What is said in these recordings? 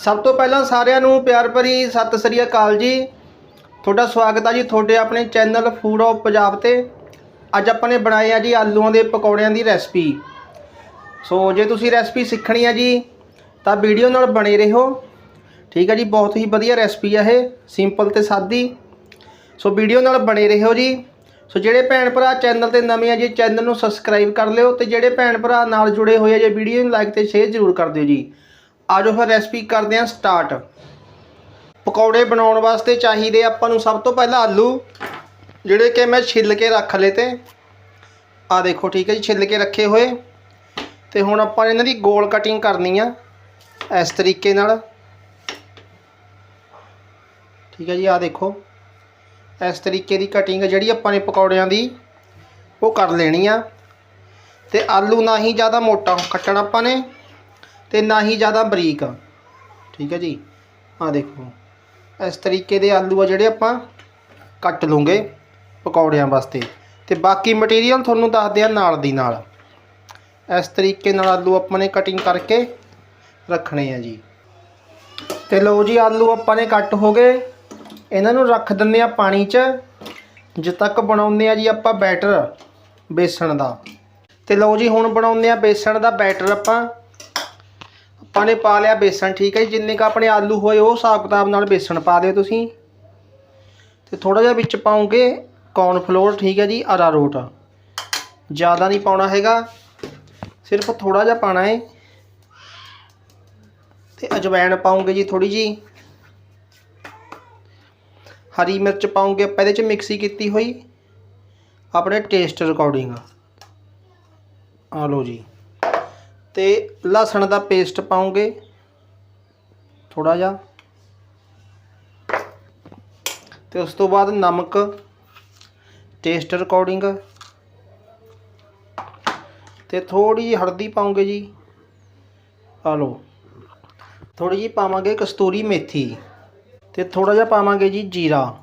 ਸਭ ਤੋਂ ਪਹਿਲਾਂ ਸਾਰਿਆਂ ਨੂੰ ਪਿਆਰ ਭਰੀ ਸਤਿ ਸ੍ਰੀ ਅਕਾਲ ਜੀ। ਤੁਹਾਡਾ ਸਵਾਗਤ ਆ ਜੀ ਤੁਹਾਡੇ ਆਪਣੇ ਚੈਨਲ ਫੂਡ ਆਫ ਪੰਜਾਬ ਤੇ। ਅੱਜ ਆਪਾਂ ਨੇ ਬਣਾਏ ਆ ਜੀ ਆਲੂਆਂ ਦੇ ਪਕੌੜਿਆਂ ਦੀ ਰੈਸਪੀ। ਸੋ ਜੇ ਤੁਸੀਂ ਰੈਸਪੀ ਸਿੱਖਣੀ ਆ ਜੀ, ਤਾਂ ਵੀਡੀਓ ਨਾਲ ਬਣੇ ਰਹੋ। ਠੀਕ ਹੈ ਜੀ, ਬਹੁਤ ਹੀ ਵਧੀਆ ਰੈਸਪੀ ਆ ਇਹ, ਸਿੰਪਲ ਤੇ ਸਾਦੀ। ਸੋ ਵੀਡੀਓ ਨਾਲ ਬਣੇ ਰਹੋ ਜੀ। ਸੋ ਜਿਹੜੇ ਭੈਣ ਭਰਾ ਚੈਨਲ ਤੇ ਨਵੇਂ ਆ ਜੀ, ਚੈਨਲ ਨੂੰ ਸਬਸਕ੍ਰਾਈਬ ਕਰ ਲਿਓ ਤੇ ਜਿਹੜੇ ਭੈਣ ਭਰਾ ਨਾਲ ਜੁੜੇ ਹੋਏ ਆ ਜੇ ਵੀਡੀਓ ਨੂੰ ਲਾਈਕ ਤੇ ਸ਼ੇਅਰ ਜ਼ਰੂਰ ਕਰ ਦਿਓ ਜੀ। ਆਜੋ ਫਿਰ ਰੈਸਪੀ ਕਰਦੇ ਹਾਂ ਸਟਾਰਟ ਪਕੌੜੇ ਬਣਾਉਣ ਵਾਸਤੇ ਚਾਹੀਦੇ ਆਪਾਂ ਨੂੰ ਸਭ ਤੋਂ ਪਹਿਲਾਂ ਆਲੂ, ਜਿਹੜੇ ਕਿ ਮੈਂ ਛਿੱਲ ਕੇ ਰੱਖ ਲਏ ਤੇ। ਆ ਦੇਖੋ, ਠੀਕ ਹੈ ਜੀ, ਛਿੱਲ ਕੇ ਰੱਖੇ ਹੋਏ। ਤੇ ਹੁਣ ਆਪਾਂ ਇਹਨਾਂ ਦੀ ਗੋਲ ਕਟਿੰਗ ਕਰਨੀ ਆ, ਇਸ ਤਰੀਕੇ ਨਾਲ। ਠੀਕ ਹੈ ਜੀ ਆ ਦੇਖੋ, ਇਸ ਤਰੀਕੇ ਦੀ ਕਟਿੰਗ ਜਿਹੜੀ ਆਪਾਂ ਨੇ ਪਕੌੜਿਆਂ ਦੀ, ਉਹ ਕਰ ਲੈਣੀ ਆ। ਤੇ ਆਲੂ ਨਾ ਹੀ ਜ਼ਿਆਦਾ ਮੋਟਾ ਕੱਟਣਾ ਆਪਾਂ ਨੇ। ਤੇ ਨਾ ਹੀ ਜ਼ਿਆਦਾ ਬਰੀਕ ਠੀਕ ਹੈ ਜੀ? ਆ ਦੇਖੋ। ਇਸ ਤਰੀਕੇ ਦੇ ਆਲੂ ਆ ਜਿਹੜੇ ਆਪਾਂ ਕੱਟ ਲੂੰਗੇ ਪਕੌੜਿਆਂ ਵਾਸਤੇ। ਤੇ ਬਾਕੀ ਮਟੀਰੀਅਲ ਤੁਹਾਨੂੰ ਦੱਸਦੇ ਆ ਨਾਲ ਦੀ ਨਾਲ। ਇਸ ਤਰੀਕੇ ਨਾਲ ਆਲੂ ਆਪਾਂ ਨੇ ਕਟਿੰਗ ਕਰਕੇ ਰੱਖਣੇ ਆ ਜੀ। ਤੇ ਲਓ ਜੀ, ਆਲੂ ਆਪਾਂ ਨੇ ਕੱਟ ਹੋ ਗਏ। ਇਹਨਾਂ ਨੂੰ ਰੱਖ ਦਿੰਦੇ ਆ ਪਾਣੀ 'ਚ। ਜਦ ਤੱਕ ਬਣਾਉਂਦੇ ਆ ਜੀ ਆਪਾਂ ਬੈਟਰ ਬੇਸਣ ਦਾ। ਤੇ ਲਓ ਜੀ, ਹੁਣ ਬਣਾਉਂਦੇ ਆ ਬੇਸਣ ਦਾ ਬੈਟਰ ਆਪਾਂ। ਆਪਾਂ ਨੇ ਪਾ ਲਿਆ ਬੇਸਣ, ਠੀਕ ਹੈ ਜੀ? ਜਿੰਨੇ ਕ ਆਪਣੇ ਆਲੂ ਹੋਏ, ਉਹ ਹਿਸਾਬ ਕਿਤਾਬ ਨਾਲ ਬੇਸਣ ਪਾ ਦਿਓ ਤੁਸੀਂ। ਤੇ ਥੋੜਾ ਜਿਹਾ ਵਿੱਚ ਪਾਉਂਗੇ ਕੌਰਨ ਫਲੋਰ ਠੀਕ ਹੈ ਜੀ? ਅਰਾਰੋਟ ਜ਼ਿਆਦਾ ਨਹੀਂ ਪਾਉਣਾ ਹੈਗਾ। ਸਿਰਫ ਥੋੜਾ ਜਿਹਾ ਪਾਣਾ ਹੈ। ਤੇ ਅਜਵਾਇਣ ਪਾਉਂਗੇ ਜੀ ਥੋੜੀ ਜੀ ਹਰੀ ਮਿਰਚ ਪਾਉਂਗੇ ਆਪਾਂ, ਇਹਦੇ ਚ ਮਿਕਸੀ ਕੀਤੀ ਹੋਈ। ਆਪਣੇ ਟੇਸਟ ਰਿਕਾਰਡਿੰਗ ਆ ਲਓ ਜੀ। ਤੇ ਲਸਣ ਦਾ ਪੇਸਟ ਪਾਉਂਗੇ। ਥੋੜਾ ਜਿਹਾ। ਤੇ ਉਸ ਤੋਂ ਬਾਅਦ ਨਮਕ ਟੇਸਟ ਰਿਕਾਰਡਿੰਗ ਤੇ ਥੋੜੀ ਜਿਹੀ ਹਲਦੀ ਪਾਉਂਗੇ ਜੀ। ਆ ਲਓ। ਥੋੜੀ ਜਿਹੀ ਪਾਵਾਂਗੇ ਕਸਤੂਰੀ ਮੇਥੀ। ਤੇ ਥੋੜਾ ਜਿਹਾ ਪਾਵਾਂਗੇ ਜੀ ਜੀਰਾ।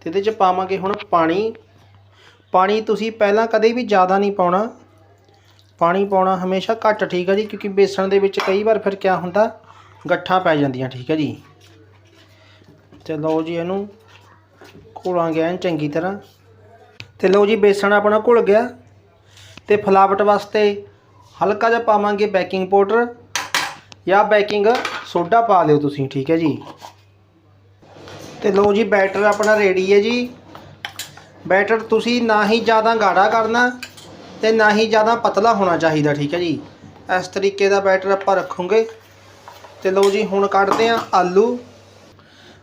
ਤੇ ਇਹਦੇ ਚ ਪਾਵਾਂਗੇ ਹੁਣ ਪਾਣੀ। ਪਾਣੀ ਤੁਸੀਂ ਪਹਿਲਾਂ ਕਦੇ ਵੀ ਜ਼ਿਆਦਾ ਨਹੀਂ ਪਾਉਣਾ। ਪਾਣੀ ਪਾਉਣਾ ਹਮੇਸ਼ਾ ਘੱਟ, ਠੀਕ ਹੈ ਜੀ? ਕਿਉਂਕਿ ਬੇਸਣ ਦੇ ਵਿੱਚ ਕਈ ਵਾਰ ਫਿਰ ਕਿਆ ਹੁੰਦਾ? ਗੱਠਾਂ ਪੈ ਜਾਂਦੀਆਂ, ਠੀਕ ਹੈ ਜੀ? ਤੇ ਲਓ ਜੀ, ਇਹਨੂੰ ਘੋਲਾਂਗੇ ਐਨ ਚੰਗੀ ਤਰ੍ਹਾਂ। ਤੇ ਲਓ ਜੀ, ਬੇਸਣ ਆਪਣਾ ਘੁਲ ਗਿਆ। ਤੇ ਫਲਾਵਟ ਵਾਸਤੇ ਹਲਕਾ ਜਿਹਾ ਪਾਵਾਂਗੇ ਬੇਕਿੰਗ ਪਾਊਡਰ ਜਾਂ ਬੇਕਿੰਗ ਸੋਡਾ ਪਾ ਲਿਓ ਤੁਸੀਂ, ਠੀਕ ਹੈ ਜੀ? ਤੇ ਲਓ ਜੀ, ਬੈਟਰ ਆਪਣਾ ਰੈਡੀ ਹੈ ਜੀ। ਬੈਟਰ ਤੁਸੀਂ ਨਾ ਹੀ ਜ਼ਿਆਦਾ ਗਾੜਾ ਕਰਨਾ। ਤੇ ਨਾ ਹੀ ਜ਼ਿਆਦਾ ਪਤਲਾ ਹੋਣਾ ਚਾਹੀਦਾ, ਠੀਕ ਹੈ ਜੀ। ਇਸ ਤਰੀਕੇ ਦਾ ਬੈਟਰ ਆਪਾਂ ਰੱਖੋਗੇ। ਤੇ ਲਓ ਜੀ, ਹੁਣ ਕੱਢਦੇ ਆ ਆਲੂ।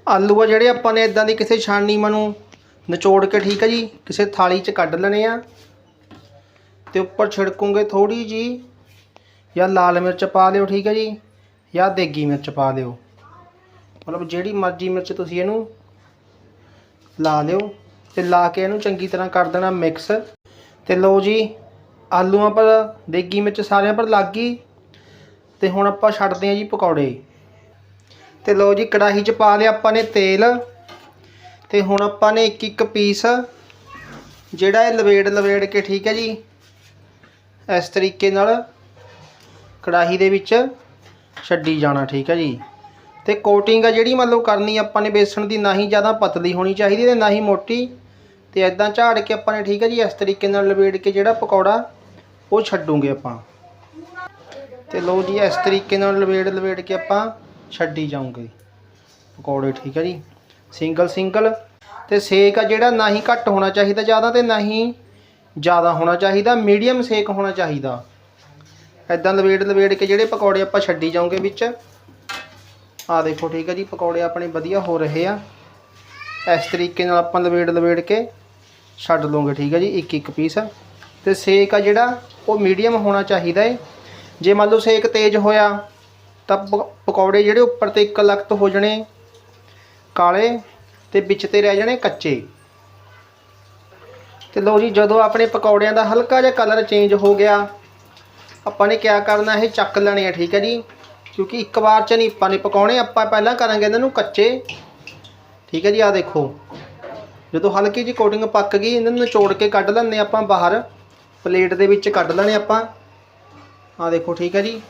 ਆਲੂ ਆ ਜਿਹੜੇ ਆਪਾਂ ਨੇ ਇਦਾਂ ਦੀ ਕਿਸੇ ਛਾਣਨੀ ਨੂੰ ਨਿਚੋੜ ਕੇ, ਠੀਕ ਹੈ ਜੀ, ਕਿਸੇ ਥਾਲੀ 'ਚ ਕੱਢ ਲੈਣੇ ਆ। ਤੇ ਉੱਪਰ ਛਿੜਕੂਗੇ ਥੋੜੀ ਜੀ ਜਾਂ ਲਾਲ ਮਿਰਚ ਪਾ ਲਿਓ, ਠੀਕ ਹੈ ਜੀ, ਜਾਂ ਦੇਗੀ ਮਿਰਚ ਪਾ ਦਿਓ ਮਤਲਬ ਜਿਹੜੀ ਮਰਜ਼ੀ ਮਿਰਚ ਤੁਸੀਂ ਇਹਨੂੰ ਲਾ ਲਿਓ। ਤੇ ਲਾ ਕੇ ਇਹਨੂੰ ਚੰਗੀ ਤਰ੍ਹਾਂ ਕਰ ਦੇਣਾ ਮਿਕਸ। ਤੇ ਲਓ ਜੀ ਆਲੂਆਂ ਪਰ, ਦੇਗੀ ਮਿਰਚ ਸਾਰਿਆਂ ਪਰ ਲੱਗ ਗਈ। ਤੇ ਹੁਣ ਆਪਾਂ ਛੱਡਦੇ ਹਾਂ ਜੀ ਪਕੌੜੇ। ਤੇ ਲਓ ਜੀ ਕੜਾਹੀ 'ਚ ਪਾ ਲਿਆ ਆਪਾਂ ਨੇ ਤੇਲ। ਤੇ ਹੁਣ ਆਪਾਂ ਨੇ ਇੱਕ ਇੱਕ ਪੀਸ ਜਿਹੜਾ ਇਹ ਲਵੇੜ ਲਵੇੜ ਕੇ ਠੀਕ ਹੈ ਜੀ। ਇਸ ਤਰੀਕੇ ਨਾਲ ਕੜਾਹੀ ਦੇ ਵਿੱਚ ਛੱਡੀ ਜਾਣਾ ਠੀਕ ਹੈ ਜੀ। ਤੇ ਕੋਟਿੰਗ ਆ ਜਿਹੜੀ ਮੰਨ ਲਓ ਕਰਨੀ ਆਪਾਂ ਨੇ ਬੇਸਣ ਦੀ ਨਾ ਹੀ ਜ਼ਿਆਦਾ ਪਤਲੀ ਹੋਣੀ ਚਾਹੀਦੀ ਤੇ ਨਾ ਹੀ ਮੋਟੀ। ਤੇ ਐਦਾਂ ਝਾੜ ਕੇ ਆਪਾਂ ਨੇ ਠੀਕ ਹੈ ਜੀ ਇਸ ਤਰੀਕੇ ਨਾਲ ਲਵੇੜ ਕੇ ਜਿਹੜਾ ਪਕੌੜਾ ਉਹ ਛੱਡੂਗੇ ਆਪਾਂ। ਤੇ ਲਓ ਜੀ, ਇਸ ਤਰੀਕੇ ਨਾਲ ਲਵੇੜ ਲਵੇੜ ਕੇ ਆਪਾਂ ਛੱਡੀ ਜਾਊਂਗੇ। ਪਕੌੜੇ, ਠੀਕ ਹੈ ਜੀ? Single single. ਤੇ ਸੇਕ ਆ ਜਿਹੜਾ, ਨਾ ਹੀ ਘੱਟ ਹੋਣਾ ਚਾਹੀਦਾ ਜ਼ਿਆਦਾ ਤੇ ਨਾ ਹੀ ਜ਼ਿਆਦਾ ਹੋਣਾ ਚਾਹੀਦਾ, ਮੀਡੀਅਮ ਸੇਕ ਹੋਣਾ ਚਾਹੀਦਾ। ਐਦਾਂ ਲਵੇੜ ਲਵੇੜ ਕੇ ਜਿਹੜੇ ਪਕੌੜੇ ਆਪਾਂ ਛੱਡੀ ਜਾਉਂਗੇ ਵਿੱਚ। ਆ ਦੇਖੋ, ਠੀਕ ਹੈ ਜੀ, ਪਕੌੜੇ ਆਪਣੇ ਵਧੀਆ ਹੋ ਰਹੇ ਆ। ਇਸ ਤਰੀਕੇ ਨਾਲ ਆਪਾਂ ਲਵੇੜ ਲਵੇੜ ਕੇ ਛੱਡ ਲਵਾਂਗੇ ਠੀਕ ਹੈ ਜੀ ਇੱਕ ਇੱਕ ਪੀਸ। ਤੇ ਸੇਕ ਆ ਜਿਹੜਾ ਉਹ ਮੀਡੀਅਮ ਹੋਣਾ ਚਾਹੀਦਾ ਹੈ ਜੇ ਮੰਨ ਲਓ ਸੇਕ ਤੇਜ਼ ਹੋਇਆ, ਤਾਂ ਪਕੌੜੇ ਜਿਹੜੇ ਉੱਪਰ ਤੇ ਇੱਕ ਲਖਤ ਹੋ ਜਾਣੇ ਕਾਲੇ ਤੇ ਵਿੱਚ ਤੇ ਰਹਿ ਜਾਣੇ ਕੱਚੇ। ਤੇ ਲਓ ਜੀ, ਜਦੋਂ ਆਪਣੇ ਪਕੌੜਿਆਂ ਦਾ ਹਲਕਾ ਜਿਹਾ ਕਲਰ ਚੇਂਜ ਹੋ ਗਿਆ, ਆਪਾਂ ਨੇ ਕਿਆ ਕਰਨਾ ਇਹ ਚੱਕ ਲੈਣੇ ਆ, ਠੀਕ ਹੈ ਜੀ? ਕਿਉਂਕਿ ਇੱਕ ਵਾਰ ਚ ਨਹੀਂ, ਆਪਾਂ ਨੇ ਪਕਾਉਣੇ ਆਪਾਂ ਪਹਿਲਾਂ ਕਰਾਂਗੇ ਇਹਨਾਂ ਨੂੰ ਕੱਚੇ। ਠੀਕ ਹੈ ਜੀ ਆ ਦੇਖੋ। ਜਦੋਂ ਹਲਕੀ ਜੀ ਕੋਟਿੰਗ ਪੱਕ ਗਈ, ਇਹਨਾਂ ਨੂੰ ਨਿਚੋੜ ਕੇ ਕੱਢ ਲੈਂਦੇ ਆਪਾਂ ਬਾਹਰ। ਪਲੇਟ ਦੇ ਵਿੱਚ ਕੱਢ ਲੈਣੇ ਆਪਾਂ। ਆ ਦੇਖੋ, ਠੀਕ ਹੈ ਜੀ।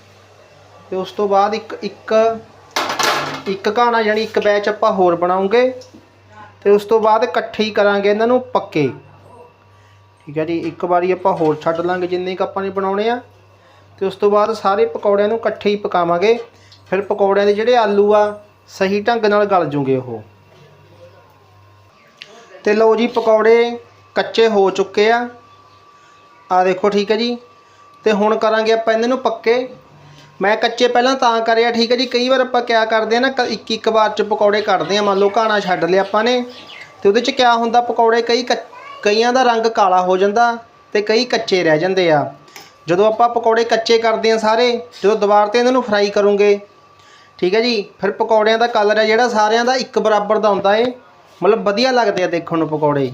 ਤੇ ਉਸ ਤੋਂ ਬਾਅਦ ਇੱਕ ਇੱਕ ਇੱਕ ਘਾਣਾ ਯਾਨੀ ਇੱਕ ਬੈਚ ਆਪਾਂ ਹੋਰ ਬਣਾਉਂਗੇ। ਤੇ ਉਸ ਤੋਂ ਬਾਅਦ ਇਕੱਠੇ ਹੀ ਕਰਾਂਗੇ ਇਹਨਾਂ ਨੂੰ ਪੱਕੇ। ਠੀਕ ਹੈ ਜੀ, ਇੱਕ ਵਾਰੀ ਆਪਾਂ ਹੋਰ ਛੱਡ ਲਾਂਗੇ ਜਿੰਨੇ ਕ ਆਪਾਂ ਨੇ ਬਣਾਉਣੇ ਆ। ਤੇ ਉਸ ਤੋਂ ਬਾਅਦ ਸਾਰੇ ਪਕੌੜਿਆਂ ਨੂੰ ਇਕੱਠੇ ਹੀ ਪਕਾਵਾਂਗੇ। ਫਿਰ ਪਕੌੜਿਆਂ ਦੇ ਜਿਹੜੇ ਆਲੂ ਆ, ਸਹੀ ਢੰਗ ਨਾਲ ਗਲ ਜੂਗੇ ਉਹ। ਤੇ ਲਓ ਜੀ, ਪਕੌੜੇ ਕੱਚੇ ਹੋ ਚੁੱਕੇ ਆ। ਆ ਦੇਖੋ, ਠੀਕ ਹੈ ਜੀ। ਤੇ ਹੁਣ ਕਰਾਂਗੇ ਆਪਾਂ ਇਹਨਾਂ ਨੂੰ ਪੱਕੇ। ਮੈਂ ਕੱਚੇ ਪਹਿਲਾਂ ਤਾਂ ਕਰਿਆ, ਠੀਕ ਹੈ ਜੀ। ਕਈ ਵਾਰ ਆਪਾਂ ਕਿਆ ਕਰਦੇ ਆ ਨਾ, ਕ- ਇੱਕ ਇੱਕ ਵਾਰ ਚ ਪਕੌੜੇ ਕੱਢਦੇ ਆ, ਮੰਨ ਲਓ ਘਾਣਾ ਛੱਡ ਲਿਆ ਆਪਾਂ ਨੇ। ਤੇ ਉਹਦੇ ਚ ਕਿਆ ਹੁੰਦਾ, ਪਕੌੜੇ ਕਈ ਕੱਚ- ਕਈਆਂ ਦਾ ਰੰਗ ਕਾਲਾ ਹੋ ਜਾਂਦਾ ਤੇ ਕਈ ਕੱਚੇ ਰਹਿ ਜਾਂਦੇ ਆ। ਜਦੋਂ ਆਪਾਂ ਪਕੌੜੇ ਕੱਚੇ ਕਰਦੇ ਆ ਸਾਰੇ, ਜਦੋਂ ਦੁਬਾਰਾ ਤੇ ਇਹਨਾਂ ਨੂੰ ਫਰਾਈ ਕਰੂੰਗੇ, ਠੀਕ ਹੈ ਜੀ। ਫਿਰ ਪਕੌੜਿਆਂ ਦਾ ਕਲਰ ਹੈ ਜਿਹੜਾ ਸਾਰਿਆਂ ਦਾ ਇੱਕ ਬਰਾਬਰ ਦਾ ਹੁੰਦਾ ਏ। ਮਤਲਬ ਵਧੀਆ ਲੱਗਦੇ ਆ ਦੇਖਣ ਨੂੰ ਪਕੌੜੇ।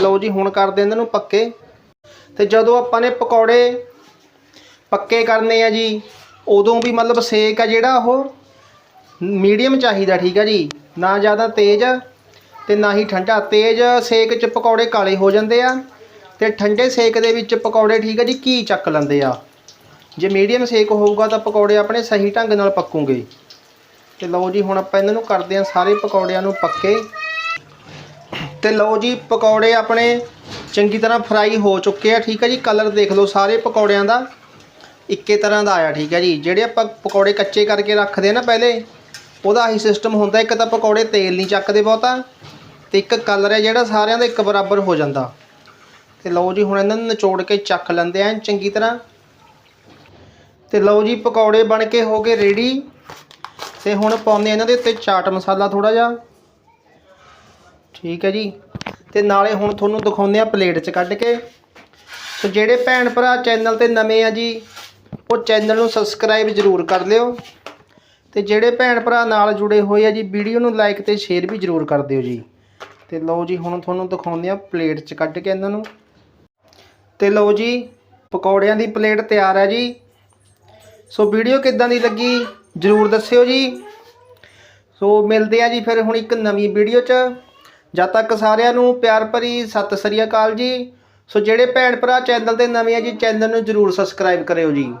ਲਓ ਜੀ, ਹੁਣ ਕਰਦੇ ਇਹਨਾਂ ਨੂੰ ਪੱਕੇ। ਤੇ ਜਦੋਂ ਆਪਾਂ ਨੇ ਪਕੌੜੇ ਪੱਕੇ ਕਰਨੇ ਆ ਜੀ, ਉਦੋਂ ਵੀ ਮਤਲਬ ਸੇਕ ਆ ਜਿਹੜਾ ਉਹ ਮੀਡੀਅਮ ਚਾਹੀਦਾ, ਠੀਕ ਆ ਜੀ? ਨਾ ਜ਼ਿਆਦਾ ਤੇਜ਼ ਤੇ ਨਾ ਹੀ ਠੰਡਾ। ਤੇਜ਼ ਸੇਕ 'ਚ ਪਕੌੜੇ ਕਾਲੇ ਹੋ ਜਾਂਦੇ ਆ ਤੇ ਠੰਡੇ ਸੇਕ ਦੇ ਵਿੱਚ ਪਕੌੜੇ, ਠੀਕ ਆ ਜੀ ਘੀ ਚੱਕ ਲੈਂਦੇ ਆ? ਜੇ ਮੀਡੀਅਮ ਸੇਕ ਹੋਊਗਾ ਤਾਂ ਪਕੌੜੇ ਆਪਣੇ ਸਹੀ ਢੰਗ ਨਾਲ ਪੱਕੂਗੇ। ਤੇ ਲਓ ਜੀ, ਹੁਣ ਆਪਾਂ ਇਹਨਾਂ ਨੂੰ ਕਰਦੇ ਆ ਸਾਰੇ ਪਕੌੜਿਆਂ ਨੂੰ ਪੱਕੇ। ਤੇ ਲਓ ਜੀ, ਪਕੌੜੇ ਆਪਣੇ ਚੰਗੀ ਤਰ੍ਹਾਂ ਫਰਾਈ ਹੋ ਚੁੱਕੇ ਆ, ਠੀਕ ਹੈ ਜੀ। ਕਲਰ ਦੇਖ ਲਓ ਸਾਰੇ ਪਕੌੜਿਆਂ ਦਾ। ਇੱਕੇ ਤਰ੍ਹਾਂ ਦਾ ਆਇਆ, ਠੀਕ ਹੈ ਜੀ। ਜਿਹੜੇ ਆਪਾਂ ਪਕੌੜੇ ਕੱਚੇ ਕਰਕੇ ਰੱਖਦੇ ਆ ਨਾ ਪਹਿਲੇ, ਉਹਦਾ ਆਹੀ ਸਿਸਟਮ ਹੁੰਦਾ, ਇੱਕ ਤਾਂ ਪਕੌੜੇ ਤੇਲ ਨਹੀਂ ਚੱਕਦੇ ਬਹੁਤਾ, ਤੇ ਇੱਕ ਕਲਰ ਹੈ ਜਿਹੜਾ ਸਾਰਿਆਂ ਦਾ ਇੱਕ ਬਰਾਬਰ ਹੋ ਜਾਂਦਾ। ਤੇ ਲਓ ਜੀ, ਹੁਣ ਇਹਨਾਂ ਨੂੰ ਨਿਚੋੜ ਕੇ ਚੱਕ ਲੈਂਦੇ ਆ ਚੰਗੀ ਤਰ੍ਹਾਂ। ਤੇ ਲਓ ਜੀ, ਪਕੌੜੇ ਬਣ ਕੇ ਹੋ ਗਏ ਰੈਡੀ ਤੇ ਹੁਣ ਪਾਉਂਦੇ ਆ ਇਹਨਾਂ ਦੇ ਉੱਤੇ ਚਾਟ ਮਸਾਲਾ ਥੋੜਾ ਜਿਹਾ। ਠੀਕ ਹੈ ਜੀ। ਤੇ ਨਾਲੇ ਹੁਣ ਤੁਹਾਨੂੰ ਦਿਖਾਉਂਦੇ ਆ ਪਲੇਟ 'ਚ ਕੱਢ ਕੇ। ਸੋ ਜਿਹੜੇ ਭੈਣ ਭਰਾ ਚੈਨਲ ਤੇ ਨਵੇਂ ਆ ਜੀ, ਉਹ ਚੈਨਲ ਨੂੰ ਸਬਸਕ੍ਰਾਈਬ ਜ਼ਰੂਰ ਕਰ ਲਿਓ। ਤੇ ਜਿਹੜੇ ਭੈਣ ਭਰਾ ਨਾਲ ਜੁੜੇ ਹੋਏ ਆ ਜੀ, ਵੀਡੀਓ ਨੂੰ ਲਾਈਕ ਤੇ ਸ਼ੇਅਰ ਵੀ ਜ਼ਰੂਰ ਕਰ ਦਿਓ ਜੀ। ਤੇ ਲਓ ਜੀ, ਹੁਣ ਤੁਹਾਨੂੰ ਦਿਖਾਉਂਦੇ ਆ ਪਲੇਟ 'ਚ ਕੱਢ ਕੇ ਇਹਨਾਂ ਨੂੰ। ਤੇ ਲਓ ਜੀ, ਪਕੌੜਿਆਂ ਦੀ ਪਲੇਟ ਤਿਆਰ ਹੈ ਜੀ। ਸੋ ਵੀਡੀਓ ਕਿੱਦਾਂ ਦੀ ਲੱਗੀ, ਜ਼ਰੂਰ ਦੱਸਿਓ ਜੀ। ਸੋ ਮਿਲਦੇ ਆ ਜੀ ਫਿਰ ਹੁਣ ਇੱਕ ਨਵੀਂ ਵੀਡੀਓ 'ਚ। ਜਦ ਤੱਕ ਸਾਰਿਆਂ ਨੂੰ ਪਿਆਰ ਭਰੀ ਸਤਿ ਸ੍ਰੀ ਅਕਾਲ ਜੀ। ਸੋ ਜਿਹੜੇ ਭੈਣ ਭਰਾ ਚੈਨਲ ਤੇ ਨਵੇਂ ਆ ਜੀ, ਚੈਨਲ ਨੂੰ ਜਰੂਰ ਸਬਸਕ੍ਰਾਈਬ ਕਰਿਓ ਜੀ।